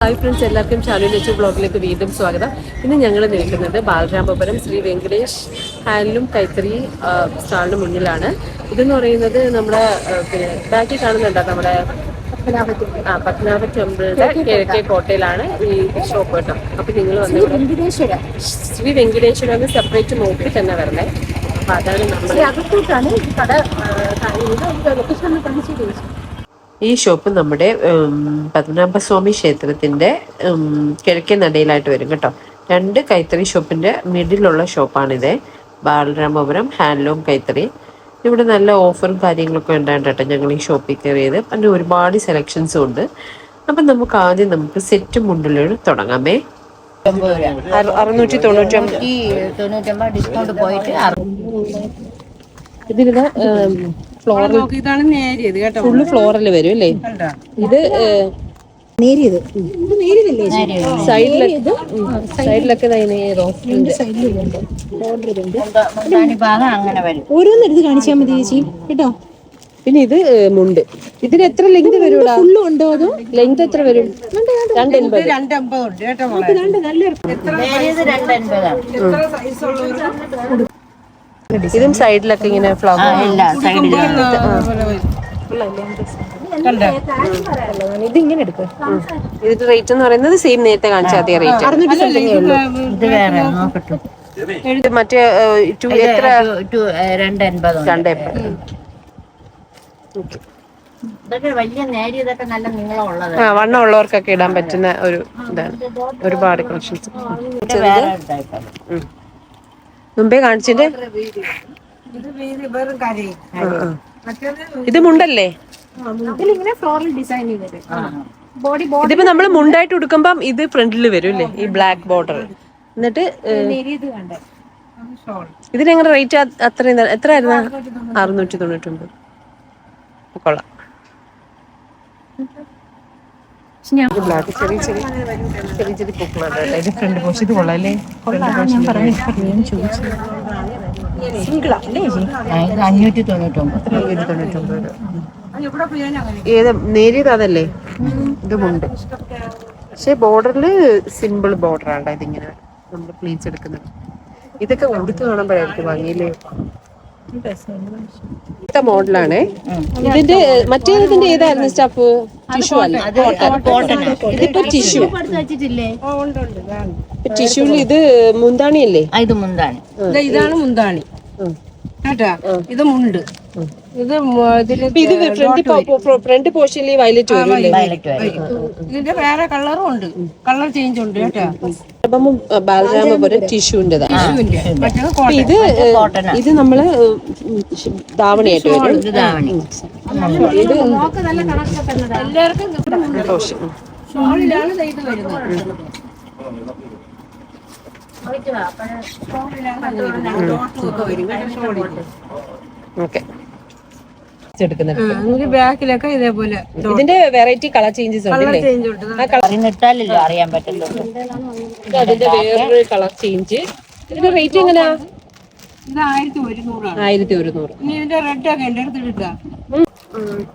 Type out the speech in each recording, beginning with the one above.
Hi friends എല്ലാവർക്കും channel Lachu ബ്ലോഗിലേക്ക് വീണ്ടും സ്വാഗതം. ഇന്ന് ഞങ്ങൾ നിൽക്കുന്നത് ബാലരാമപുരം ശ്രീ വെങ്കടേഷ് ഹാൻഡ്ലൂം കൈത്തറി സ്റ്റാളിന് മുന്നിലാണ്. ഇതെന്ന് പറയുന്നത് നമ്മുടെ ബാക്കി പിന്നെ ബാക്കിൽ കാണുന്നുണ്ടോ നമ്മുടെ ആ പത്മനാഭ ടെമ്പിളിന്റെ കിഴക്കേ കോട്ടയിലാണ് ഈ ഷോപ്പ് കേട്ടോ. അപ്പൊ നിങ്ങൾ വന്ന് വെങ്കടേശ്വര. ശ്രീ വെങ്കടേശ്വര എന്ന് സെപ്പറേറ്റ് നോക്കി തന്നെ വരണേ. അപ്പൊ അതാണ് നമ്മൾ അകത്തോട്ടാണ് കട ലൊക്കേഷൻ കാണിച്ചു ഈ ഷോപ്പ് നമ്മുടെ പത്മനാഭസ്വാമി ക്ഷേത്രത്തിന്റെ കിഴക്കേ നടയിലായിട്ട് വരും കേട്ടോ. രണ്ട് കൈത്തറി ഷോപ്പിന്റെ മിഡിലുള്ള ഷോപ്പാണിത്. ബാലരാമപുരം ഹാൻഡ്ലൂം കൈത്തറി. ഇവിടെ നല്ല ഓഫറും കാര്യങ്ങളൊക്കെ ഉണ്ടായിട്ട് കേട്ടോ ഞങ്ങൾ ഈ ഷോപ്പിൽ കയറിയത്. പിന്നെ ഒരുപാട് സെലക്ഷൻസും ഉണ്ട്. അപ്പം നമുക്ക് ആദ്യം നമുക്ക് സെറ്റ് മുണ്ടിലൂടെ തുടങ്ങാമേ. അറു- അറുന്നൂറ്റി തൊണ്ണൂറ്റി ഈ തൊണ്ണൂറ്റൊമ്പത് ഡിസ്കൗണ്ട് പോയിട്ട് ഫ്ലോറൽ ഇതാണ് നേരിയത് കേട്ടോ ഫുള്ള് ഫ്ലോറിൽ വരും അല്ലേ? ഇത് നേരിയത്. നേരിയതല്ലേ സൈഡിൽ സൈഡിലൊക്കെ വരും. ഓരോന്ന് എടുത്ത് കാണിച്ചാൽ മതി ചേച്ചി. കേട്ടോ? പിന്നെ ഇത് മുണ്ട്. ഇതിന് എത്ര ലെങ്ത് വരൂടാ ഫുള്ളും ഉണ്ടോ അതോ? ലെങ്ത് എത്ര വരും? രണ്ട് എൺപത്. ഉണ്ട് കേട്ടോ നല്ലൊരു നേരിയത് രണ്ടൻപതാണ് ഇതും സൈഡിലൊക്കെ ഇങ്ങനെ ഫ്ലവർ ഇത് ഇങ്ങനെ എടുക്കുക ഇതിന്റെ റേറ്റ് എന്ന് പറയുന്നത് സെയിം നേരത്തെ കാണിച്ച അതേ റേറ്റ് അറുന്നൂറ്റി ഉള്ളൂ. മറ്റേ ടു എത്ര? രണ്ട് വണ്ണം ഉള്ളവർക്കൊക്കെ ഇടാൻ പറ്റുന്ന ഒരു ഇതാണ്. ഒരുപാട് കളക്ഷൻസ് വേറെ type. മുമ്പേ കാണിച്ചിട്ട്? ഇത് മുണ്ടല്ലേ? ഇതിലിങ്ങനെ ഫ്ലോറൽ ഡിസൈൻ ബോഡി ഇതിപ്പോ നമ്മൾ മുണ്ടായിട്ട് ഉടുക്കുമ്പം ഇത് ഫ്രണ്ടിൽ വരും അല്ലേ? ഈ ബ്ലാക്ക് ബോർഡർ എന്നിട്ട് ഇതിനെങ്ങനെ റേറ്റ് അത്ര എത്ര ആയിരുന്നു അറുന്നൂറ്റി തൊണ്ണൂറ്റി ഒമ്പത് കൊള്ളാം. ബ്ലാക്ക് ചെറിയ ചെറിയ ചെറിയ ചെറിയ പൂക്കളുണ്ട് കേട്ടോ. ഇത് ഫ്രണ്ട് പോസ്റ്റ് ഇത് കൊള്ളാം ഞാൻ പറഞ്ഞു ഞാൻ ചോദിച്ചു. സിംഗിളാ അല്ലേ ചേച്ചി ഇത് അഞ്ഞൂറ്റി തൊണ്ണൂറ്റൊമ്പത് തൊണ്ണൂറ്റൊമ്പത് ഏത് നേരിയത് അതല്ലേ? ഇത് മുണ്ട് പക്ഷെ ബോർഡറിൽ സിമ്പിൾ ബോർഡർ ആണ് ഇതിങ്ങനെ നമ്മൾ പ്ലീറ്റ്സ് എടുക്കുന്നത്. ഇതൊക്കെ ഉടുത്ത് കാണുമ്പോഴായിരിക്കും ഭംഗിയിൽ മോഡലാണ്. ഇതിന്റെ മറ്റേ ഇതിന്റെ ഏതായിരുന്നു സ്റ്റാഫ്? ടിഷ്യൂ അല്ല? ഇതിപ്പോ ടിഷ്യൂ. ടിഷ്യൂൽ ഇത് മുന്താണിയല്ലേ? ഇത് മുന്താണി. ഇതാണ് മുന്താണി. കേട്ടാ? ഇത് മുണ്ട്. ഇത് മ- ഇതിൽ ഇപ്പൊ ഇത് ഫ്രണ്ട് ഫ്രണ്ട് പോർഷനിൽ വയലറ്റ് ഇതിന്റെ വേറെ കളറും ഉണ്ട്. കളർ ചേഞ്ച് ഉണ്ട് കേട്ടോ. ബാലരാമപുരം ടിഷ്യൂന്റെതാണ് ഇത് ഇത് നമ്മൾ ധാവണിയായിട്ട് വരും. ഇത് എല്ലാവർക്കും ടോഷ്. എടുക്കുന്നുണ്ട് ബാക്കിലൊക്കെ ഇതേപോലെ ഇതിന്റെ വെറൈറ്റി കളർ ചേഞ്ചസ് ഉണ്ട് അറിയാൻ പറ്റുള്ളൂ. അതിന്റെ വേറൊരു കളർ ചേഞ്ച് ഇതിന്റെ റേറ്റ് എങ്ങനെയാ ആയിരത്തി ഒരുന്നൂറ് റെഡ് ഒക്കെ ഉണ്ട്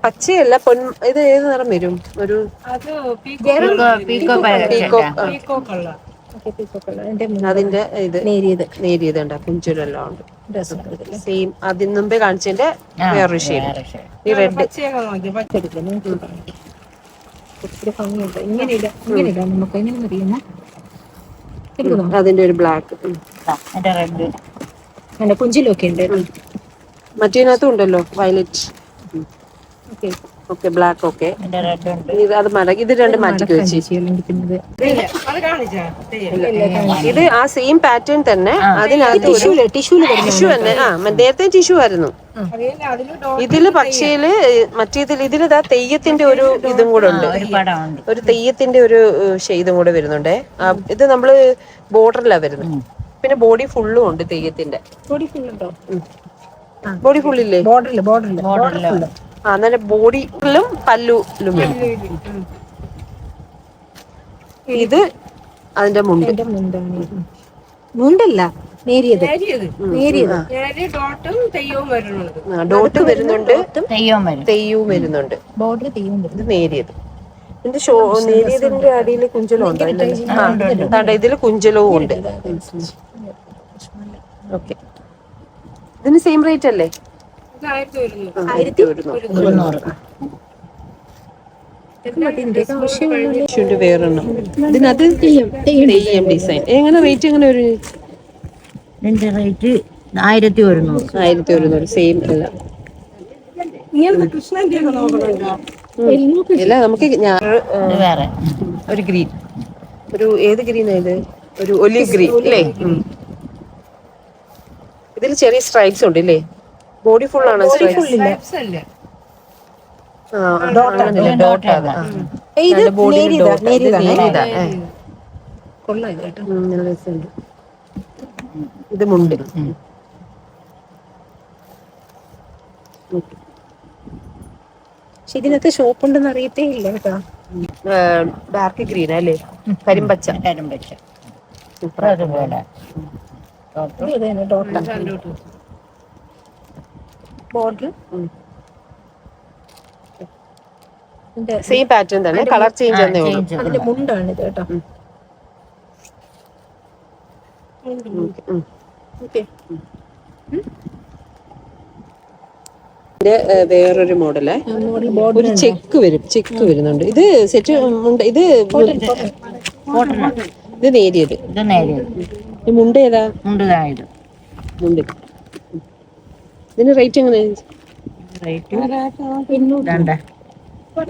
പച്ചയല്ല പൊൻ ഇത് ഏത് നിറം വരും? ഒരു പീക്കോ പീക്കോ പീക്കോ കളർ അതിന്റെ ഇത് നേരിയത്. ഉണ്ട് കുഞ്ചുരെല്ലാം ഉണ്ട്. സെയിം അതിന് മുമ്പേ കാണിച്ചതിന്റെ വേറൊരു ഷെയ്ഡ് ഈ റെഡ് അതിന്റെ ഒരു ബ്ലാക്ക് കുഞ്ചിലൊക്കെ ഉണ്ട്. മറ്റേനകത്തും ഉണ്ടല്ലോ violet okay. Okay black okay എന്റെ റെഡ് ഉണ്ട്. ഇത് അത് മടക്കി ഇത് രണ്ട് മാറ്റി വെച്ച്. അല്ലെങ്കിൽ അത് കാണിച്ചാ ഇത് ആ സെയിം പാറ്റേൺ തന്നെ. അതിനകത്ത് ടിഷ്യൂൽ ടിഷ്യൂ തന്നെ. ആ നേരത്തെ ടിഷ്യൂ ആയിരുന്നു. ഇതിൽ പക്ഷേൽ മറ്റേതിൽ ഇതിൽ ഇതാ തെയ്യത്തിന്റെ ഒരു ഇതും കൂടെ ഉണ്ട്. ഒരു ഒരു തെയ്യത്തിന്റെ ഒരു ഷെയ്തും കൂടെ വരുന്നുണ്ടേ. ഇത് നമ്മൾ ബോർഡറിലാ വരുന്നത്. പിന്നെ ബോഡി ഫുള്ളും ഉണ്ട് തെയ്യത്തിന്റെ. ബോഡി ഫുൾ ഉണ്ടോ? ബോഡി ഫുള്ളില്ലേ ബോർഡറിൽ ബോർഡറിൽ മോഡലിൽ എന്നാലും ബോഡിയിലും പല്ലുലും ഇത് അതിന്റെ മുണ്ട്. മുണ്ടാണ്. മുണ്ടല്ല നേരിയത്. നേരിയത്. നേരിയത്. നേരിയ ഡോട്ടും തെയ്യവും വരുന്നുണ്ട് ഡോട്ട് വരുന്നുണ്ട്. തെയ്യം വരും. തെയ്യവും വരുന്നുണ്ട്. ബോർഡർ തെയ്യവും ഇത് നേരിയത്. ഇതിന്റെ ഷോ നേരിയതിന്റെ അടിയിൽ കുഞ്ചലോ ഉണ്ടോ. ഇതിൽ കുഞ്ചലവും ഉണ്ട്. ഓക്കെ. ഇതിന് സെയിം റേറ്റ് അല്ലേ? ആയിരത്തി ഒരുന്നൂറ്. വേറെണ്ണം ഇതിനകത്ത് തെയ്യം ഡിസൈൻ. എങ്ങനെ റേറ്റ് എങ്ങനെ ഒരു ഇതിന്റെ റേറ്റ് ആയിരത്തി ഒരുന്നൂറ്. ആയിരത്തി ഒരുന്നൂറ് സെയിം അല്ല. ഇല്ല നമുക്ക് ഞാൻ വേറെ. ഒരു ഗ്രീൻ. ഒരു ഏത് ഗ്രീൻ ഇത്? ഒരു ഒലിവ് ഗ്രീൻ അല്ലേ? ഇതിൽ ചെറിയ സ്ട്രൈപ്സ് ഉണ്ട് അല്ലേ ബോഡി ഫുൾ ആണ് ഇത് മുണ്ട്. പക്ഷെ ഇതിനകത്ത് ഷോപ്പ് ഉണ്ടെന്ന് അറിയത്തേ ഇല്ല കേട്ടോ ഡാർക്ക് ഗ്രീൻ അല്ലേ? കരിമ്പച്ച. കരിമ്പച്ച. സൂപ്പർ അതുപോലെ. ഡോട്ട ബോർഡർ സെയിം പാറ്റേൺ തന്നെ. കളർ ചേഞ്ച് തന്നെ ഉള്ളൂ. അതിന്റെ മുണ്ടാണ് ഇത് കേട്ടോ വേറൊരു മോഡൽ. ഒരു ചെക്ക് വരും. ചെക്ക് വരുന്നുണ്ട്. ഇത് സെറ്റ് ഉണ്ട്. ഇത് ഇത് നേരിയത്. ഇത് നേരിയത്. ഈ മുണ്ട് ഏതാ? മുണ്ടുതായത് മുണ്ട്. ഇതിന് റേറ്റ് എങ്ങനെ? റേറ്റ്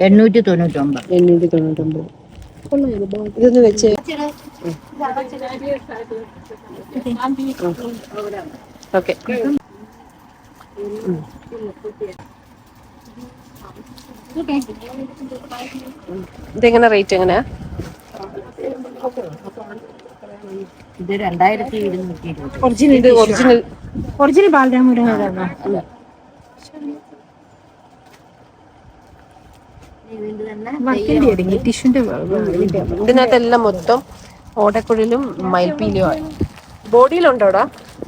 എണ്ണൂറ്റി തൊണ്ണൂറ്റൊമ്പത്. എണ്ണൂറ്റി തൊണ്ണൂറ്റൊമ്പത്. ഇതൊന്ന് വെച്ച്. ഓക്കെ. ഇതെങ്ങനെ റേറ്റ് എങ്ങനെയാ? ഇത് രണ്ടായിരത്തി ഇരുന്നൂറ്റി ഇരുപത്. ഒറിജിനൽ ഇത് ഒറിജിനൽ ഒറിജിനൽ ബാലരാമപുരം ഏതാണോ ഇതിന്റെ തന്നെ വർക്കിന്റെ ആയിരിക്കും എല്ലാം ഇതിനകത്തെല്ലാം മൊത്തം ഓടക്കുഴലും മയിൽപ്പീലിയും ബോഡിയിലുണ്ടോടാ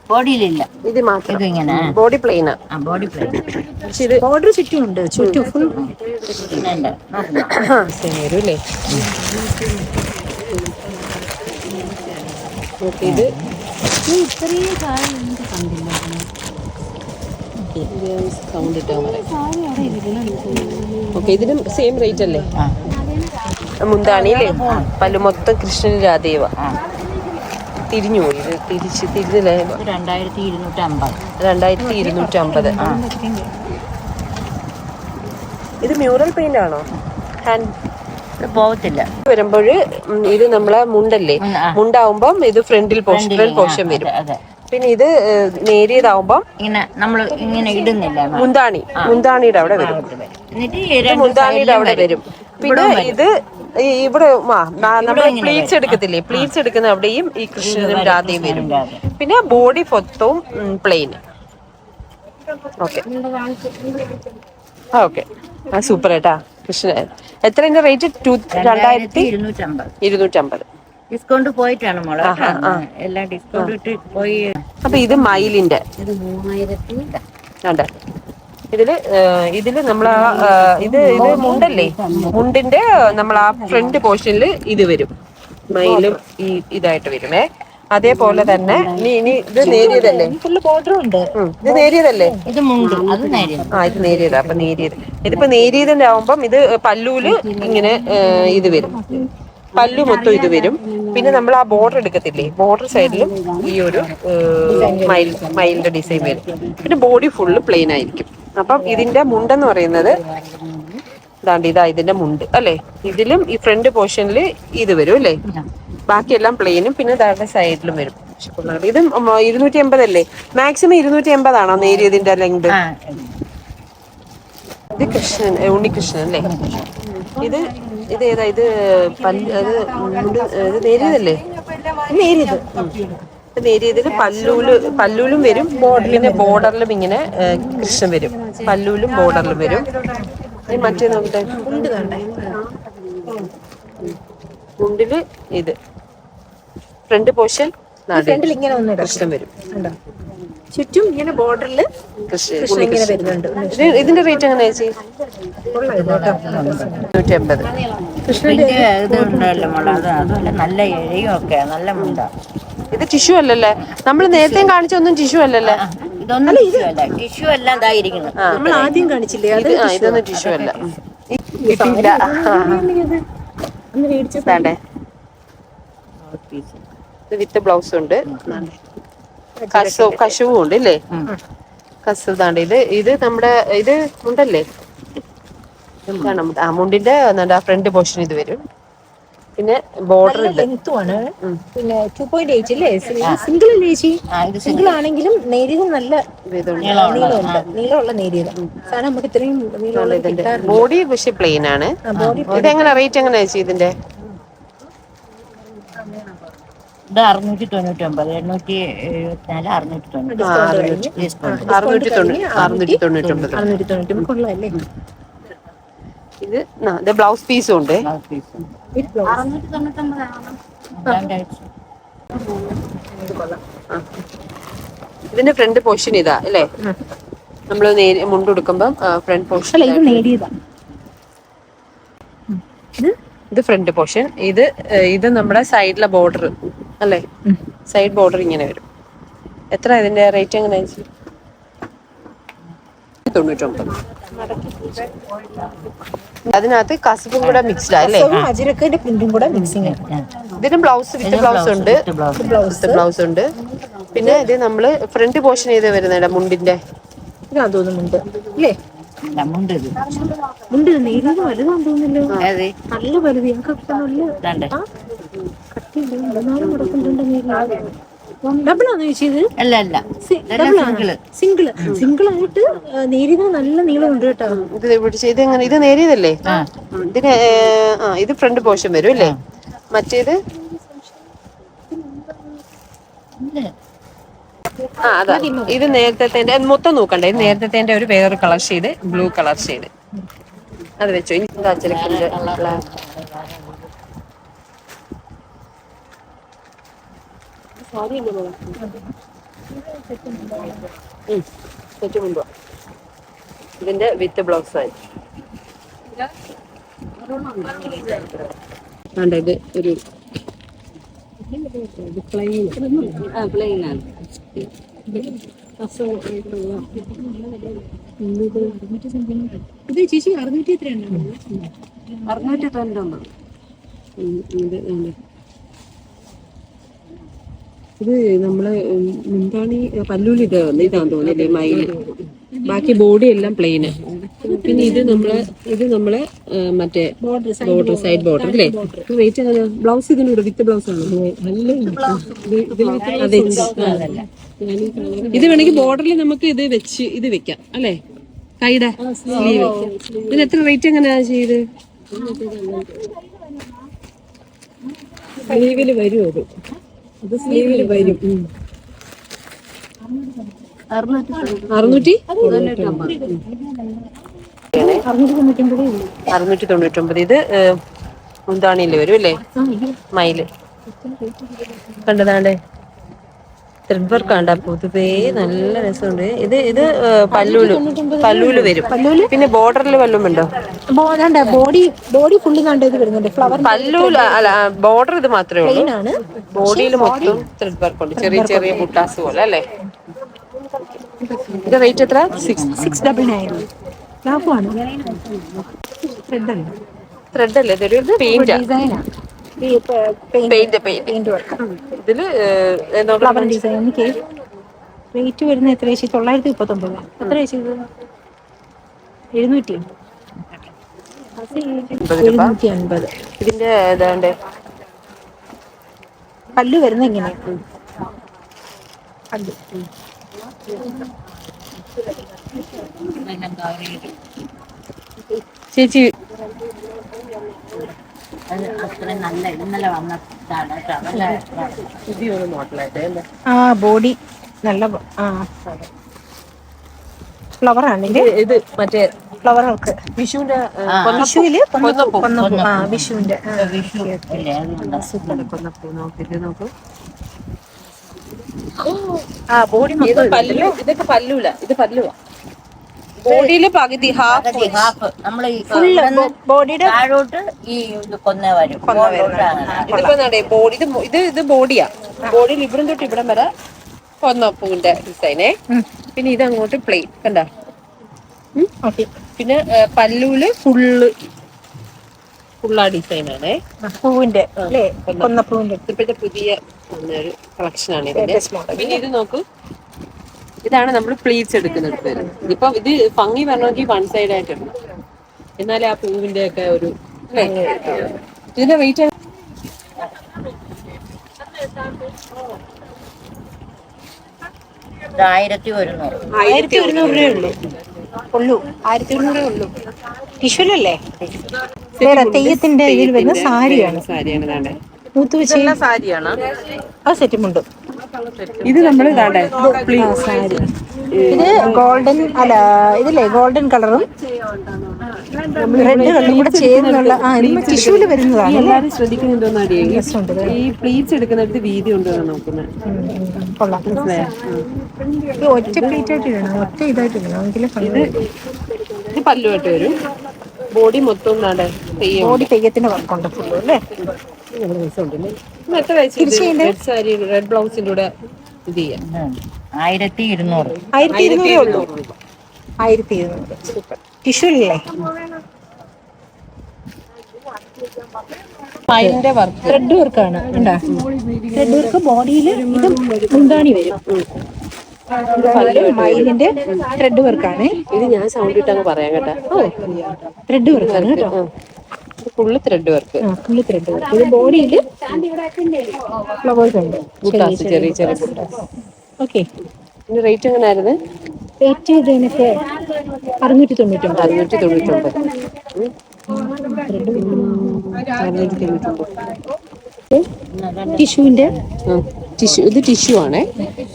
ബോഡിയിലില്ല. ഇത് മാത്രം. ഇതിങ്ങനെ. ബോഡി പ്ലെയിനാ. ആ ബോഡി പ്ലെയിൻ. പക്ഷെ ഇത് ബോർഡർ ചുറ്റും ഉണ്ട്. ചുറ്റും ഫുൾ അല്ലേ ഇത് ഇത്രയും കാലം സൗണ്ട് ഇട്ടാ ഓക്കെ ഇതിനും സെയിം റേറ്റ് അല്ലേ? ആ. മുന്താണി അല്ലേ പല്ല് മൊത്തം കൃഷ്ണൻ രാധേവ. തിരിഞ്ഞു പോയി. തിരിച്ച് തിരിഞ്ഞല്ലേ? രണ്ടായിരത്തി ഇരുന്നൂറ്റി അമ്പത് രണ്ടായിരത്തി ഇരുന്നൂറ്റി അമ്പത് ഇത് മ്യൂറൽ പെയിന്റ് ആണോ? ഹാൻഡ് പോകത്തില്ല. വരുമ്പോൾ ഇത് നമ്മളെ മുണ്ടല്ലേ? ആ. മുണ്ടാവുമ്പം ഇത് ഫ്രണ്ടിൽ പോർഷൻ ഫ്രണ്ടിൽ, പോർഷൻ വരും. പിന്നെ ഇത് നേരിയതാവുമ്പോ ഇങ്ങനെ നമ്മൾ ഇങ്ങനെ ഇടുന്നില്ല. മുന്താണി. മുന്താണിയുടെ അവിടെ വരും. മുന്താണിയുടെ അവിടെ വരും. പിന്നെ ഇത് ഇവിടെ നമ്മൾ പ്ലീറ്റ്സ് എടുക്കത്തില്ലേ? പ്ലീറ്റ്സ് എടുക്കുന്ന അവിടെയും ഈ കൃഷ്ണനും രാധയും വരും. പിന്നെ ബോഡി മൊത്തവും പ്ലെയിൻ. ഓക്കെ. ആ ഓക്കെ. ആ സൂപ്പർ ഏട്ടാ കൃഷ്ണൻ. എത്രയുടെ റേറ്റ്? ടു രണ്ടായിരത്തി ഇരുന്നൂറ്റമ്പത്. ഡിസ്കൗണ്ട് പോയിട്ടാണ് മോളെ. എല്ലാം ഡിസ്കൗണ്ട് ഇട്ട് പോയി. അപ്പൊ ഇത് മൈലിന്റെ ഇത് മൂവായിരത്തി ഉണ്ട് ഇതിൽ ഇതിൽ നമ്മൾ ഇത് ഇത് മുണ്ടല്ലേ? മുണ്ടിന്റെ നമ്മൾ ആ ഫ്രണ്ട് പോർഷനിൽ ഇത് വരും. മൈലും ഈ ഇതായിട്ട് വരുമേ. അതേപോലെ തന്നെ നീ ഇനി ഇത് നേരിയതല്ലേ? ഫുള്ള് ബോർഡർ ഉണ്ട്. ഇത് നേരിയതല്ലേ? ഇത് മുണ്ട്. അത് നേരിയത്. ആ ഇത് നേരിയതാ. അപ്പൊ നേരിയത്. ഇതിപ്പോ നേരിയതിന്റെ ആവുമ്പം ഇത് പല്ലൂൽ ഇങ്ങനെ ഇത് വരും. പല്ലു മൊത്തം ഇത് വരും. പിന്നെ നമ്മൾ ആ ബോർഡർ എടുക്കത്തില്ലേ? ബോർഡർ സൈഡിലും ഈ ഒരു മയിൽ മയിലിന്റെ ഡിസൈൻ വരും. പിന്നെ ബോഡി ഫുള്ള് പ്ലെയിൻ ആയിരിക്കും. അപ്പം ഇതിന്റെ മുണ്ടെന്ന് പറയുന്നത് ഇതാണ്ട് ഇതാ ഇതിന്റെ മുണ്ട് അല്ലെ? ഇതിലും ഈ ഫ്രണ്ട് പോർഷനിൽ ഇത് വരും അല്ലേ? ബാക്കിയെല്ലാം പ്ലെയിനും പിന്നെ ഇതാണ്ട് സൈഡിലും വരും. ഇത് ഇരുന്നൂറ്റി എൺപത് അല്ലേ? മാക്സിമം ഇരുന്നൂറ്റി എൺപതാണോ നേരിയതിന്റെ ലെങ്ത് ഇത് കൃഷ്ണൻ ഉണ്ണികൃഷ്ണൻ അല്ലേ? ഇത് ഇത് ഏതാ ഇത് പല്ല് അത് മുണ്ട് ഇത് നേരിയതല്ലേ? നേരിയത്. നേരിയതിൽ പല്ലൂൽ പല്ലൂലും വരും പിന്നെ ബോർഡറിലും ഇങ്ങനെ കൃഷ്ണൻ വരും. പല്ലൂലും ബോർഡറിലും വരും. മറ്റേ നോക്കട്ടെ. മുണ്ടിൽ ഇത്. ഫ്രണ്ട് പോർഷൻ ഫ്രണ്ടിൽ ഇങ്ങനെ ഒന്ന് കൃഷ്ണൻ വരും കണ്ടോ ചുറ്റും ഇങ്ങനെ ബോർഡറിൽ കൃഷ്ണ കൃഷ്ണ ഇങ്ങനെ വരുന്നുണ്ട് ഇതിന്റെ റേറ്റ് എങ്ങനെയാ ചേച്ചി നൂറ്റി അമ്പത് ഇതിന്റെ ഇത് ഉണ്ടല്ലോ മോളെ അത് അതുമല്ല നല്ല ഇഴയും ഒക്കെ നല്ല മുണ്ട ഇത് ടിഷ്യൂ അല്ലല്ലേ നമ്മൾ നേരത്തെ കാണിച്ചൊന്നും ടിഷ്യൂ അല്ലല്ലേ ഇതൊന്നും ടിഷ്യൂ അല്ല ടിഷ്യൂ എല്ലാം ഇതായിരിക്കുന്നു നമ്മൾ ആദ്യം കാണിച്ചില്ലേ അത് ഇതൊന്നും ടിഷ്യൂ അല്ല. കിട്ടിയില്ല മേടിച്ച ദാണ്ടേ. ഇത് വിത്ത് ബ്ലൗസ് ഉണ്ട്. കശുവും ഉണ്ട് അല്ലേ കസു താണ്ട് ഇത് ഇത് നമ്മുടെ ഇത് മുണ്ടല്ലേ? ഇതാണ് ആ മുണ്ടിന്റെ ഫ്രണ്ട് പോർഷൻ ഇത് വരും. പിന്നെ ബോർഡർ ലെങ്ത്തുമാണ് പിന്നെ ടു പോയിന്റ് എയ്റ്റ് അല്ലേ സിംഗിൾ അല്ലേ ചേച്ചി? ആ സിംഗിൾ ആണെങ്കിലും നേരിയത് നല്ല ഇതുണ്ട്. നീളമുണ്ട് നീളമുള്ള നേരിയത്. സാധനം നമുക്ക് ഇത്രയും നീളമുള്ള ബോഡി പക്ഷെ പ്ലെയിൻ ആണ്. ബോഡി ഇത് എങ്ങനെ റേറ്റ് എങ്ങനെയാ ചേച്ചി ഇതിന്റെ? ഇത് അറുന്നൂറ്റി തൊണ്ണൂറ്റി ഒമ്പത് എണ്ണൂറ്റി എഴുപത്തിനാല് അറുന്നൂറ്റി തൊണ്ണൂറ്റി അറുന്നൂറ്റി അറുന്നൂറ്റി തൊണ്ണൂറ്റി അറുന്നൂറ്റി തൊണ്ണൂറ്റി ഒമ്പത് അറുന്നൂറ്റി തൊണ്ണൂറ്റി ഒമ്പത് കൊള്ളാമല്ലേ ഇത് ബ്ലൗസ് പീസും ഉണ്ട്. അറുന്നൂറ്റി ഇതിന്റെ ഫ്രണ്ട് പോർഷൻ ഇതാ അല്ലേ? നമ്മൾ നേരി മുണ്ട് കൊടുക്കുമ്പം ഫ്രണ്ട് പോർഷൻ ഇത് ഇത് ഫ്രണ്ട് പോർഷൻ ഇത് ഇത് നമ്മുടെ സൈഡിലെ ബോർഡർ അല്ലേ? സൈഡ് ബോർഡർ ഇങ്ങനെ വരും. എത്ര ഇതിന്റെ റേറ്റ് എങ്ങനെ? തൊണ്ണൂറ്റൊമ്പത്. അതിനകത്ത് കസബും കൂടെ മിക്സ്ഡ് അല്ലേ? അജിരക്കന്റെ പ്രിന്റും കൂടെ മിക്സിങ് ആണ്. ഇതിന് ബ്ലൗസ് വിത്ത് ബ്ലൗസ് ഉണ്ട്. ബ്ലൗസ് ബ്ലൗസ് ഉണ്ട്. പിന്നെ ഇത് നമ്മൾ ഫ്രണ്ട് പോർഷൻ ചെയ്ത് വരുന്നേടാ മുണ്ടിന്റെ. ഇതാ തോന്നുന്നുണ്ട്. അല്ല? മുണ്ട് ഇത്. വലുതാന്ന് അതെ. നല്ല വലുത്. ഞങ്ങൾക്ക് നല്ല മൂന്നാൽ ചേച്ചി അല്ല അല്ല. സിംഗിൾ ആയിട്ട് നീളമുണ്ട് കേട്ടോ. ഇത് എങ്ങനെ? ഇത് നേരിയതല്ലേ? ഇതിന് ആ ഇത് ഫ്രണ്ട് പോഷൻ വരും അല്ലേ? മറ്റേത്. ആ ഇത് നേരത്തെ മൊത്തം നോക്കണ്ടേ. ഇത് നേരത്തെ ഒരു വേറൊരു colour shade blue colour shade. അത് വെച്ചോ. ഇനി സെറ്റ് ഇതിന്റെ വിത്ത് ബ്ലൗസ് ആയി. ഇത് ഒരു ഇത് ചേച്ചി അറുന്നൂറ്റി എത്രയാണ്? അറുന്നൂറ്റി തൊണ്ണൂറ്റൊമ്പത് ഇത് ഉണ്ട്. ഇത് നമ്മൾ മുന്താണി പല്ലൂൽ ഇത് ഇതാന്ന് തോന്നില്ലേ മയിൽ. ബാക്കി ബോഡി എല്ലാം പ്ലെയിന് പിന്നെ ഇത് നമ്മൾ ഇത് നമ്മൾ മറ്റേ ബോർഡർ സൈഡ് ബോർഡർ അല്ലേ വെയിറ്റ് എങ്ങനെയാ ബ്ലൗസ് ഇതിനൂടെ വിത്ത് ബ്ലൗസ് ആണ്? നല്ല അതെ. ഇത് വേണമെങ്കിൽ ബോർഡറിൽ നമുക്ക് ഇത് വെച്ച് ഇത് വെക്കാം അല്ലേ? കൈയുടെ സ്ലീവ് ഇതിന് എത്ര റേറ്റ് എങ്ങനെയാ ചെയ്ത്? സ്ലീവിൽ വരും അത്. അറുന്നൂറ്റി തൊണ്ണൂറ്റൊമ്പത്. ഇത് മുന്താണിയിൽ വരും അല്ലേ? മയിൽ. കണ്ടതാണ്ടേ ത്രെഡ് വർക്ക് ആണ് പൊതുവേ നല്ല രസമുണ്ട്. ഇത് ഇത് പല്ലൂൽ. പല്ലൂൽ വരും. പിന്നെ ബോർഡറിൽ വല്ലതും ഉണ്ടോ? ബോഡി ബോഡി ഫുള്ളി കണ്ട് ഇത് വരുന്നുണ്ട്. ഫ്ലവർ പല്ലൂൽ അല്ല ബോർഡർ ഇത് മാത്രമേ ഉള്ളൂ. ബോഡിയിൽ മൊത്തം ത്രെഡ് വർക്ക് ഉണ്ട് ചെറിയ ചെറിയ മുട്ടാസ് പോലെ അല്ലേ? ഇത് റേറ്റ് എത്ര? സിക്സ് ഡബിൾ നയൻ ലാഭമാണ് ത്രെഡ് അല്ലേ. ഇതൊരു പെയിന്റ് പെയിന്റ് പെയിന്റ് വർക്ക് ഇതിൽ ഫ്ലവർ ഡിസൈൻ എനിക്ക് റേറ്റ് വരുന്നത് എത്ര ചേച്ചി തൊള്ളായിരത്തി മുപ്പത്തൊമ്പത്. എത്ര ചേച്ചി ഇത്? എഴുന്നൂറ്റി എഴുന്നൂറ്റി അൻപത് ഇതിന്റെ ഏതാണ്ട്? പല്ല് വരുന്ന എങ്ങനെയാ? പല്ല് ചേച്ചി അത് നല്ല ഇന്നലെ വന്നതാണ് മോഡലായിട്ട് അല്ലേ? ആ ബോഡി നല്ല ആ. ഫ്ലവർ ആണെങ്കിൽ ഇത് മറ്റേ ഫ്ലവർ വർക്ക് വിഷുവിന്റെ വിഷുവിൽ വിഷുവിന്റെ. ആ, വിഷു ഇല്ലേ? അതുകൊണ്ട് സൂപ്പർ. കൊന്നപ്പൂ നോക്ക് ഇത് നോക്കൂ. ആ ബോഡി ഇതൊക്കെ പല്ലൂല. ഇത് പല്ലുവാ. ബോഡിയിൽ പകുതി ഹാഫ് ഹാഫ് നമ്മൾ ബോഡിയുടെ താഴോട്ട് ഈ ഇത് കൊന്ന വരും. ഇതിപ്പോ നടേ ബോഡി ഇത് ഇത് ഇത് ബോഡിയാ ബോഡിയിൽ ഇവിടം തൊട്ട് ഇവിടം വരെ കൊന്നപ്പൂവിന്റെ ഡിസൈനേ പിന്നെ ഇത് അങ്ങോട്ട് പ്ലെയിൻ കണ്ട പിന്നെ പല്ലൂൽ ഫുള്ള് ഫുള്ളാ ഡിസൈൻ ആണേ. പൂവിന്റെ കൊന്നപ്പൂവിന്റെ കൊന്ന പൂവിന്റെ. ഇപ്പോഴത്തെ പുതിയ കളക്ഷൻ ആണ് ഇതിന്റെ. പിന്നെ ഇത് നോക്കൂ. ഇതാണ് നമ്മൾ പ്ലീറ്റ്സ് എടുക്കുന്നിടത്ത് വരുന്നത് ഇപ്പൊ ഇത് ഭംഗി വരണമെങ്കിൽ വൺ സൈഡ് ആയിട്ടുണ്ട് എന്നാലേ ആ പൂവിന്റെ ഒക്കെ ഒരു ഇതിന്റെ റേറ്റ് ഇത് ആയിരത്തി ഒരുന്നൂറ്. ആയിരത്തി ഒരുന്നൂറ് രൂപയേ ഉള്ളൂ. ഉള്ളൂ. ആയിരത്തി ഒരുന്നൂറേ ഉള്ളൂ. ടിഷ്യൂലല്ലേ? വേറെ തെയ്യത്തിന്റെ ഇതിൽ വരുന്ന സാരിയാണ്. സാരിയാണ് വെച്ച് സാരിയാണ്? ആ സെറ്റും ഉണ്ട് ഇത് നമ്മൾ ഇതാണ്ട് ഇത് ഗോൾഡൻ അല്ല ഇതില്ലേ ഗോൾഡൻ കളറും റെഡ് കളറും കൂടെ ചേർന്നുള്ള ഇത് ടിഷ്യൂൽ വരുന്നതാണ് എല്ലാവരും ഇത്. ഈ പ്ലീറ്റ്സ് എടുക്കുന്നിടത്ത് വീതി ഉണ്ടോ നോക്കുന്നത് കൊള്ളാം. ഇത് ഒറ്റ പ്ലീറ്റ് ആയിട്ട് ഇടണം ഒറ്റ ഇതായിട്ട് ഇടണം എങ്കിലും ഭംഗി ഇത് പല്ലുമായിട്ട് വരും. ബോഡി മൊത്തം ബോഡി തെയ്യത്തിന്റെ വർക്കുണ്ട് ഫുള്ള് അല്ലേ റെഡ് സാരി റെഡ് ബ്ലൗസിന്റെ കൂടെ ഇത് ചെയ്യാം. ആയിരത്തി ഇരുന്നൂറ്. ആയിരത്തി ഇരുന്നൂറേ ഉള്ളൂ. ആയിരത്തി ഇരുന്നൂറ്. സൂപ്പർ. ടിഷ്യൂലല്ലേ അതിന്റെ വർക്ക് ത്രെഡ് വർക്കാണ് ത്രെഡ് വർക്ക് ബോഡിയിൽ ഇത് മുന്താണി വരും. മയിലിന്റെ ത്രെഡ് വർക്കാണ് ഇത് ഞാൻ സൗണ്ട് ഇട്ടങ്ങ് പറയാം കേട്ടാ. ത്രെഡ് വർക്കാണ് കേട്ടോ. Full thread work full thread work ഇത് ബോഡിയിൽ ഫ്ലവേഴ്സ് ഉണ്ട്. ബുട്ടാസ് ചെറിയ ചെറിയ ബുട്ടാസ് ഓക്കെ റേറ്റ് എങ്ങനെയായിരുന്നു റേറ്റ് ഇത് എനിക്ക് അറുന്നൂറ്റി തൊണ്ണൂറ്റൊമ്പത് അറുന്നൂറ്റി തൊണ്ണൂറ്റൊമ്പത്. അറുന്നൂറ്റി തൊണ്ണൂറ്റൊമ്പത് ടിഷ്യൂവിന്റെ? ടിഷ്യൂ ഇത് ടിഷ്യൂ ആണേ.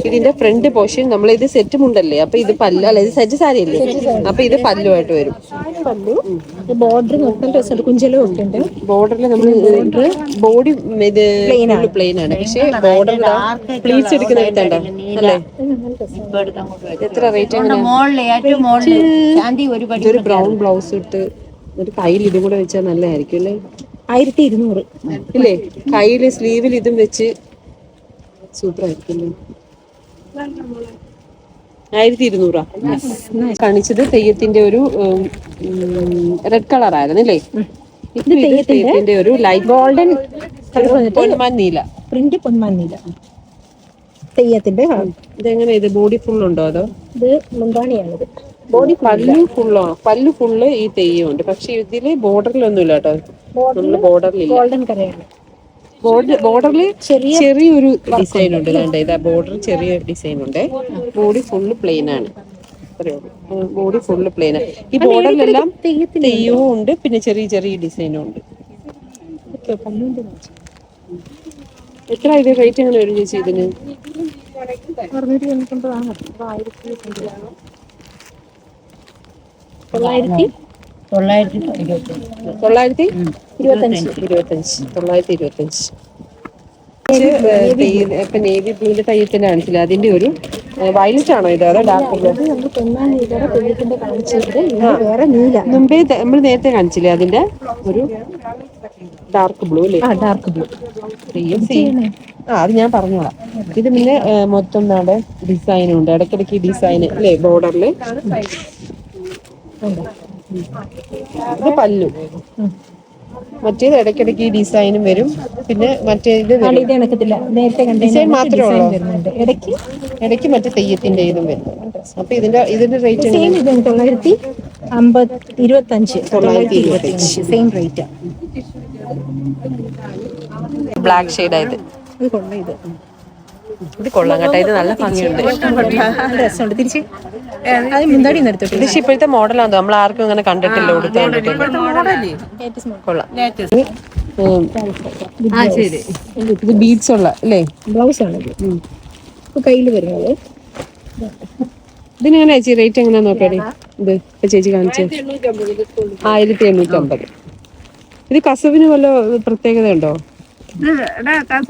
ഇതിന്റെ ഫ്രണ്ട് പോർഷൻ നമ്മൾ ഇത് സെറ്റ് മുണ്ടല്ലേ അപ്പൊ ഇത് പല്ല് അല്ല ഇത് സെറ്റ് സാരി. അല്ലേ അപ്പൊ ഇത് പല്ലുമായിട്ട് വരും. പല്ലു. ബോർഡർ നോക്കാൻ കുഞ്ചലും ഒക്കെ ഉണ്ട് ബോർഡറിൽ നമ്മൾ ബോഡി ഇത് പ്ലെയിൻ ആണ്. പക്ഷേ ബോർഡറിൽ പ്ലീറ്റ്സ് അല്ലേ? എടുത്ത് അങ്ങോട്ട് വരും. എത്ര റേറ്റ് ഒരു ബ്രൗൺ ബ്ലൗസ് ഇട്ട് ഒരു കയ്യിൽ ഇതും കൂടെ വെച്ചാൽ നല്ലതായിരിക്കും അല്ലേ? ആയിരത്തി ഇരുന്നൂറ് ഇല്ലേ കയ്യിൽ സ്ലീവിൽ ഇതും വെച്ച് സൂപ്പർ ആയിരിക്കില്ലേ ആയിരത്തി ഇരുന്നൂറാ കാണിച്ചത് തെയ്യത്തിന്റെ ഒരു റെഡ് കളർ ആയിരുന്നു അല്ലേ? ഇത് തെയ്യത്തിന്റെ ഒരു ലൈറ്റ് ഗോൾഡൻ പൊന്മാൻ നീല. പ്രിന്റ് നീല. തെയ്യത്തിന്റെ ഇതെങ്ങനെ ഇത് ബോഡി ഫുൾ ഉണ്ടോ അതോ? ഇത് മുന്താണിയാണിത്. ബോഡി പല്ലു ഫുള്ളോ പല്ലു ഫുള്ള് ഈ തെയ്യമുണ്ട്. പക്ഷെ ഇതിൽ ബോർഡറിലൊന്നുമില്ല കേട്ടോ. നമ്മൾ ബോർഡറിലില്ല. ഗോൾഡൻ കരയാണ്. ബോർഡർ ബോർഡറിൽ ചെറിയ ചെറിയൊരു ഡിസൈൻ ഉണ്ട് കണ്ടേ? ഇതാ ബോർഡർ ചെറിയ ഡിസൈൻ ഉണ്ട് ബോഡി ഫുള്ള് പ്ലെയിൻ ആണ് ബോഡി ഫുള്ള് പ്ലെയിൻ ആണ് ഈ ബോർഡറിലെല്ലാം തെയ്യവും ഉണ്ട് പിന്നെ ചെറിയ ചെറിയ ഡിസൈനും ഉണ്ട് എത്ര ഇത് റേറ്റ് എങ്ങനെ വരും ചേച്ചി ഇതിന് അറുന്നൂറ്റി തൊണ്ണൂറ്റൊമ്പതാണ് അപ്പൊ ആയിരത്തി തൊള്ളായിരത്തി? തൊള്ളായിരത്തി ഇരുപത്തി തൊള്ളായിരത്തി ഇരുപത്തഞ്ച്. ഇരുപത്തഞ്ച്. തൊള്ളായിരത്തി ഇരുപത്തഞ്ച്. ഇപ്പൊ നേവി ബ്ലൂവിന്റെ തയ്യത്തിന്റെ കാണിച്ചില്ല? അതിന്റെ ഒരു വയലറ്റ് ആണോ ഇത്? അതോ ഡാർക്ക് ബ്ലൂ മുമ്പേ നമ്മൾ നേരത്തെ കാണിച്ചില്ലേ? അതിന്റെ ഒരു ഡാർക്ക് ബ്ലൂ അല്ലേ? ഡാർക്ക് ബ്ലൂ ആ അത് ഞാൻ പറഞ്ഞോളാം. ഇത് പിന്നെ മൊത്തം നാടെ ഡിസൈനുണ്ട് ഇടയ്ക്കിടയ്ക്ക് ഡിസൈൻ അല്ലേ ബോർഡറിൽ ഇത് പല്ലു. മറ്റേത് ഇടയ്ക്കിടയ്ക്ക് ഈ ഡിസൈനും വരും. പിന്നെ മറ്റേത് ഡിസൈൻ മാത്രമേ ഉള്ളൂ? ഇടയ്ക്ക് ഇടയ്ക്ക് മറ്റേ തെയ്യത്തിന്റെ ഇതും വരും. അപ്പൊ ഇതിന്റെ ഇതിന്റെ റേറ്റ് തൊള്ളായിരത്തി അമ്പത് ഇരുപത്തഞ്ച്. തൊള്ളായിരത്തി ഇരുപത്തഞ്ച്. സെയിം റേറ്റ് ബ്ലാക്ക് ഷെയ്ഡ് ആയത്. ഇത് കൊള്ളാം ഇത്. ഇത് കൊള്ളാം കേട്ടോ. ഇത് നല്ല ഭംഗിയുണ്ട്. രസമുണ്ട്. തിരിച്ച് അത് മുന്താടി പക്ഷെ ഇപ്പോഴത്തെ മോഡലാണ്? നമ്മൾ ആർക്കും അങ്ങനെ കണ്ടിട്ടില്ല ഉടുത്ത് കണ്ടിട്ടില്ല കൊള്ളാം. ഉം. ഇത് ബീഡ്സ് ഉള്ള അല്ലേ? ബ്ലൗസ് ആണ് ഇത് ഇപ്പൊ കയ്യിൽ വരുന്നത്. ഇതിനെങ്ങനെ ചേച്ചി? റേറ്റ് എങ്ങനെയാ നോക്കാടി ഇത് ഇപ്പൊ ചേച്ചി കാണിച്ചേ. ആയിരത്തി എണ്ണൂറ്റി അമ്പത് ഇത് കസവിന് വല്ല പ്രത്യേകത ഉണ്ടോ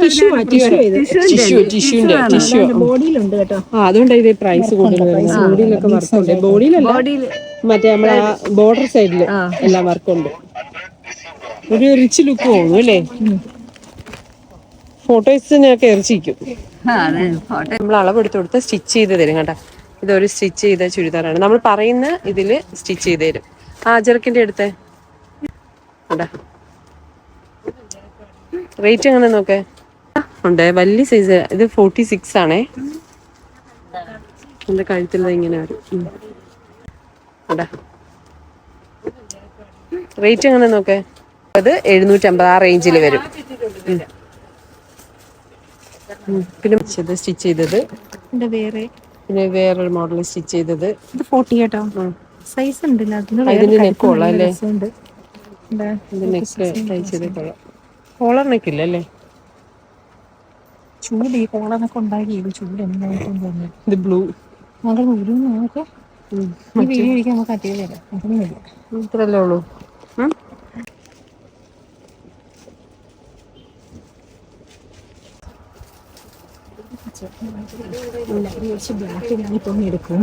ടിഷ്യൂ ടിഷ്യൂന്റെ ടിഷ്യൂ ബോഡിയിലുണ്ട് കേട്ടോ. ആ അതുകൊണ്ടാണ് ഇത് പ്രൈസ് കൂടുതൽ ബോഡിയിലൊക്കെ വർക്കുണ്ട് ബോഡിയിലല്ല മറ്റേ നമ്മളെ ബോർഡർ സൈഡിൽ എല്ലാം വർക്കുണ്ട് ഒരു റിച്ച് ലുക്ക് തോന്നുന്നു അല്ലേ? ഫോട്ടോസിനൊക്കെ ഇറച്ചിക്കും ആ ഫോട്ടോ നമ്മൾ അളവെടുത്ത് കൊടുത്ത് സ്റ്റിച്ച് ചെയ്ത് തരും കേട്ടോ. ഇതൊരു സ്റ്റിച്ച് ചെയ്ത ചുരിദാറാണ്. നമ്മൾ പറയുന്ന ഇതിൽ സ്റ്റിച്ച് ചെയ്ത് തരും. ആ ജെർക്കിന്റെ അടുത്ത്. കണ്ടാ? റേറ്റ് എങ്ങനെ നോക്കേ? ഉണ്ട്. വലിയ സൈസ് ഇത് ഫോർട്ടി സിക്സ് ആണേ. എന്റെ കഴുത്തിൽ ഇങ്ങനെ വരും. റേറ്റ് എങ്ങനെ നോക്കേ? അത് എഴുന്നൂറ്റമ്പത് ആ റേഞ്ചിൽ വരും. പിന്നെ സ്റ്റിച്ച് ചെയ്തത്. വേറെ? പിന്നെ വേറൊരു മോഡൽ സ്റ്റിച്ച് ചെയ്തത്. ഇത് ഫോർട്ടി കേട്ടോ സൈസ് ഉണ്ട് അതിന് നെക്ക് കൊള്ളാം അല്ലേ? നെക്ക് തയ്ച്ചത് കൊള്ളാം കോളർ നെക്ക് ഇല്ല അല്ലേ ചൂട് ഈ കോളനൊക്കെ ഉണ്ടാക്കി ഇത് ചൂട് എന്തായിട്ടും തോന്നുന്നു ഇത് ബ്ലൂ. മകൾ ഒരു നമുക്ക്. ഈ വീഡിയോ ഇരിക്കാൻ നമുക്ക് അറ്റേ തരാം അതൊന്നുമില്ല ഇത്രല്ലേ ഉള്ളൂ. ബ്ലാക്ക് ഞാനിപ്പം എടുക്കും.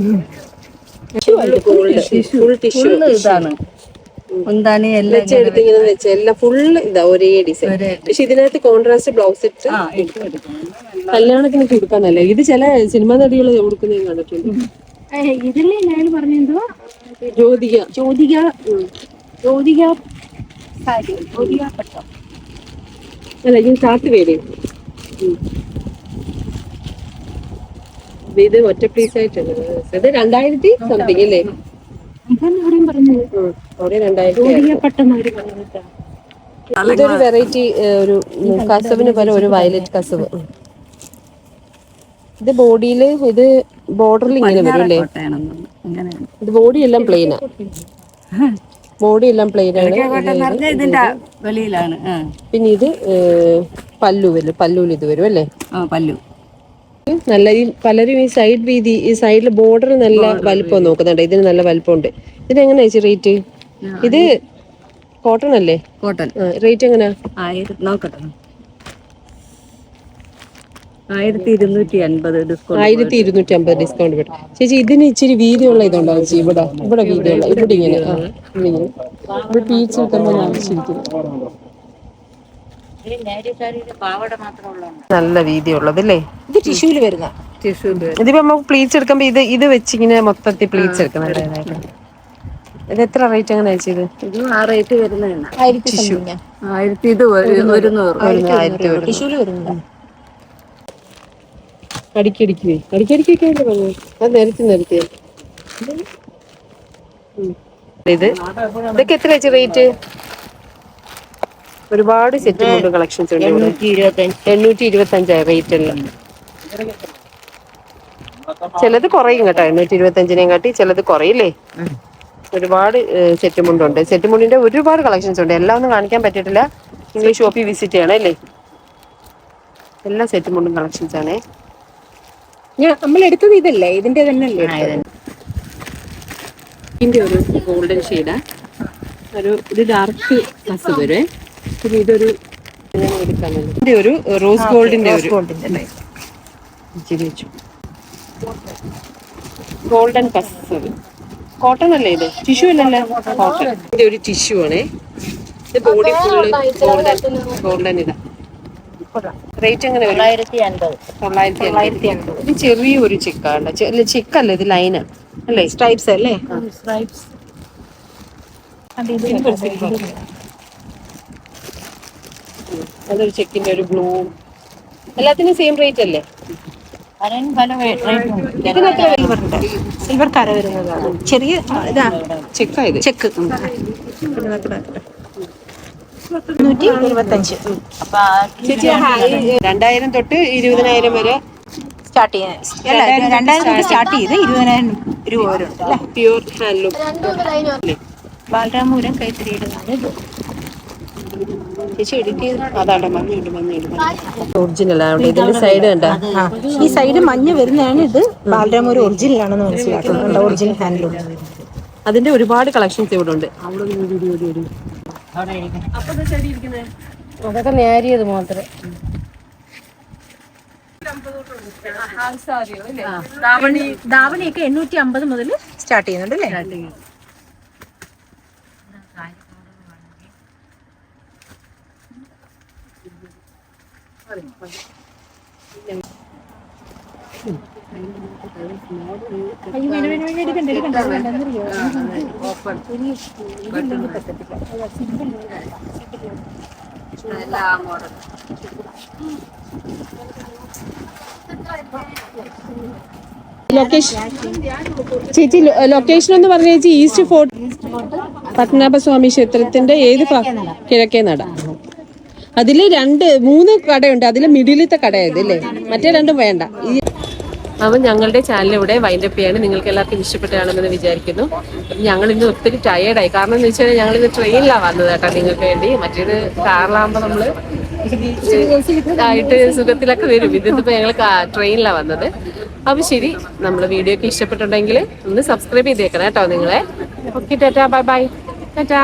ഫുൾ ടിഷ്യൂ ഇതാണ്. മുന്താനി എല്ലാം വെച്ചെടുത്ത് ഇങ്ങനെ വെച്ച എല്ലാം ഫുള്ള് ഇതാ ഒരേ ഡിസൈൻ പക്ഷെ ഇതിനകത്ത് കോൺട്രാസ്റ്റ് ബ്ലൗസ് ഇട്ട് കല്യാണത്തിനൊക്കെ കൊടുക്കാനല്ലേ ഇത് ചില സിനിമാ നടികൾ കൊടുക്കുന്നത് കണ്ടിട്ടുണ്ട്. ഇതില്ലേ ഞാൻ പറഞ്ഞെന്തോ ജ്യോതിക. ജ്യോതിക ജ്യോതിക സാരി. ജ്യോതിക പട്ടം. അല്ല ഇത് ചാർട്ട് പേര് ഇത് ഒറ്റ പീസ് ആയിട്ടുണ്ട്. ഇത് രണ്ടായിരത്തി സംതിങ് അല്ലേ? ഇതാണ് ഇവിടെയും പറഞ്ഞത് അവർ പറഞ്ഞിട്ടാ. ഇതൊരു വെറൈറ്റി ഒരു കസവിന് പോലെ ഒരു വയലറ്റ് കസവ്. ഇത് ബോഡിയിൽ ഇത് ബോർഡറിൽ ഇങ്ങനെ വരും അല്ലേ? ഇത് ബോഡി എല്ലാം പ്ലെയിനാ ബോഡി എല്ലാം പ്ലെയിൻ ആണ് ഇതിന്റെ വെളിയിലാണ്. പിന്നെ ഇത് പല്ലു വരും പല്ലുവിൽ ഇത് വരും അല്ലേ? ആ പല്ലു. നല്ല ഈ പലരും ഈ സൈഡ് വീതി ഈ സൈഡിൽ ബോർഡർ നല്ല വലിപ്പം നോക്കുന്നുണ്ട്. ഇതിന് നല്ല വലിപ്പമുണ്ട്. ഇത് എങ്ങനെയാ ചേച്ചി റേറ്റ് ഇത് കോട്ടൺ അല്ലേ? കോട്ടൺ റേറ്റ് എങ്ങനെയാ ആയിരത്തി നോക്കട്ടെ. ആയിരത്തി ഇരുന്നൂറ്റി അൻപത് ഡിസ്കൗണ്ട് അമ്പത് ഡിസ്കൗണ്ട് കിട്ടും ചേച്ചി ഇതിന് ഇച്ചിരി വീതിയുള്ള ഇതുണ്ടോ? ചേച്ചി ഇവിടെ ഇവിടെ വീതിയുള്ള ഇവിടെ ഇങ്ങനെ ഇവിടെ പീച്ച് നല്ല വീതിയുള്ളത് അല്ലേ ഇത് ടിഷ്യൂൽ വരുന്ന. ടിഷ്യൂൽ ഇതിപ്പോ നമുക്ക് പ്ലീറ്റ്സ് എടുക്കുമ്പോ ഇത് ഇത് വെച്ചിങ്ങനെ മൊത്തത്തിൽ പ്ലീറ്റ്സ് എടുക്കുന്നുണ്ട് ഇത് എത്ര റേറ്റ് അങ്ങനെ വെച്ചത് ഇത്? ആ റേറ്റ് വരുന്നതാണ് ആയിരത്തി സംതിങ് ആയിരത്തി ഇത് ഒരു- ഒരുന്നൂറ്. ആയിരത്തി ടിഷ്യൂൽ വരുന്നത് അടിക്കടിക്കുവേ അടിക്കടിക്കൊക്കെ അല്ലേ പറഞ്ഞു അത് നിരത്തി നിരത്തി ഇത്? ഇതൊക്കെ എത്ര വെച്ച് റേറ്റ് ഒരുപാട് സെറ്റ് കൊണ്ട് കളക്ഷൻസ് ഉണ്ട് ഇവിടെ. എണ്ണൂറ്റി ഇരുപത്തി അഞ്ചായ റേറ്റ് എല്ലാം ചിലത് കുറയും കേട്ടോ എണ്ണൂറ്റി ഇരുപത്തി അഞ്ചിനെയും കാട്ടി ചിലത് കുറയില്ലേ? ഒരുപാട് സെറ്റ് മുണ്ടുണ്ട് സെറ്റ് മുണ്ടിന്റെ ഒരുപാട് കളക്ഷൻസ് ഉണ്ട്. എല്ലാം ഒന്നും കാണിക്കാൻ പറ്റിയിട്ടില്ല. നിങ്ങൾ ഷോപ്പിൽ വിസിറ്റ് ചെയ്യണം അല്ലേ? എല്ലാ സെറ്റ് മുണ്ടും കളക്ഷൻസ് ആണേ. ഞാൻ നമ്മൾ എടുത്തത് ഇതല്ലേ? ഇതിന്റെ തന്നെ അല്ലേ ഇതിന്റെ ഒരു ഗോൾഡൻ ഷെയ്ഡ് ഒരു ഡാർക്ക് കസ് വരെ പിന്നെ ഇതൊരു ഇതിന്റെ ഒരു റോസ് ഗോൾഡിന്റെ ഒരു വെച്ചു ഗോൾഡൻ കസ് കോട്ടൺ അല്ലേ ഇത്? ടിഷ്യൂ അല്ലല്ലോ കോട്ടൺ ഇതിന്റെ ഒരു ടിഷ്യൂ ആണേ. ഇത് ബോഡി ഫുള്ള് ഗോൾഡൻ ഗോൾഡൻ ഇതാ. റേറ്റ് എങ്ങനെ വരും? തൊള്ളായിരത്തി അൻപത് ഇത് ചെറിയ ഒരു ചിക്കാണ് അല്ല ചിക്കല്ല ഇത് ലൈന് അല്ലേ? സ്ട്രൈപ്സ് അല്ലേ? അതൊരു ചെക്കിന്റെ ഒരു ബ്ലൂ എല്ലാത്തിനും സെയിം റേറ്റ് അല്ലേ? ഇതിനെത്ര വില സിൽവർ കര വരുന്നതാണ്. ചെറിയ ഇതാ. ചെക്കായത് ചെക്ക് നൂറ്റി ഇരുപത്തഞ്ച്. അപ്പൊ ചേച്ചി രണ്ടായിരം തൊട്ട് ഇരുപതിനായിരം വരെ സ്റ്റാർട്ട് ചെയ്യാൻ അല്ല രണ്ടായിരം തൊട്ട് സ്റ്റാർട്ട് ചെയ്ത് ഇരുപതിനായിരം രൂപ വരെ ഉണ്ട്. പ്യൂർ ഹാൻഡ്ലൂം ബാലരാമപുരം കൈത്തിരിയുടെ ഇത് ചേച്ചി എഡിറ്റ് ചെയ്ത് അതാണ്ട മഞ്ഞുണ്ട് മഞ്ഞുണ്ട് ഒറിജിനൽ ആണ് ഇതിന്റെ സൈഡ് കണ്ട ഈ സൈഡ് മഞ്ഞ വരുന്നതാണ് ഇത് ബാലരാമപുരം ഒറിജിനൽ ആണെന്ന് മനസ്സിലാക്കുന്നുണ്ട് ഒറിജിനൽ ഹാൻഡ്ലൂം അതിന്റെ ഒരുപാട് കളക്ഷൻസ് ഇവിടെ ഉണ്ട് അതൊക്കെ നേരിയത് മാത്രം ദാവണിയൊക്കെ എണ്ണൂറ്റി അമ്പത് മുതൽ സ്റ്റാർട്ട് ചെയ്യുന്നുണ്ട് അല്ലേ ലൊക്കേഷൻ ചേച്ചി ലൊക്കേഷൻ എന്ന് പറഞ്ഞ ചേച്ചി ഈസ്റ്റ് ഫോർട്ട് പത്മനാഭസ്വാമി ക്ഷേത്രത്തിന്റെ ഏത് കിഴക്കേ നട. അതിൽ രണ്ട് മൂന്ന് കടയുണ്ട്. അതിൽ മിഡിലത്തെ കടയത് അല്ലേ? മറ്റേ രണ്ടും വേണ്ട. ഈ അപ്പം ഞങ്ങളുടെ ചാനലിലൂടെ ഇവിടെ വൈൻഡപ്പ് ചെയ്യാണ്. നിങ്ങൾക്ക് എല്ലാവർക്കും ഇഷ്ടപ്പെട്ടാണെന്ന് വിചാരിക്കുന്നു. ഞങ്ങൾ ഇന്ന് ഒത്തിരി ടയേർഡായി കാരണം എന്ന് വെച്ചാൽ ഞങ്ങൾ ഇന്ന് ട്രെയിനിലാണ് വന്നത് കേട്ടോ നിങ്ങൾക്ക് വേണ്ടി. മറ്റേത് കാറിലാകുമ്പോൾ നമ്മൾ ആയിട്ട് സുഖത്തിലൊക്കെ വരും. ഇതിപ്പോൾ ഞങ്ങൾ ട്രെയിനിലാണ് വന്നത്. അപ്പൊ ശരി നമ്മൾ വീഡിയോ ഒക്കെ ഇഷ്ടപ്പെട്ടുണ്ടെങ്കിൽ ഒന്ന് സബ്സ്ക്രൈബ് ചെയ്തേക്കണം കേട്ടോ നിങ്ങളെ. Okay tata. Bye bye tata.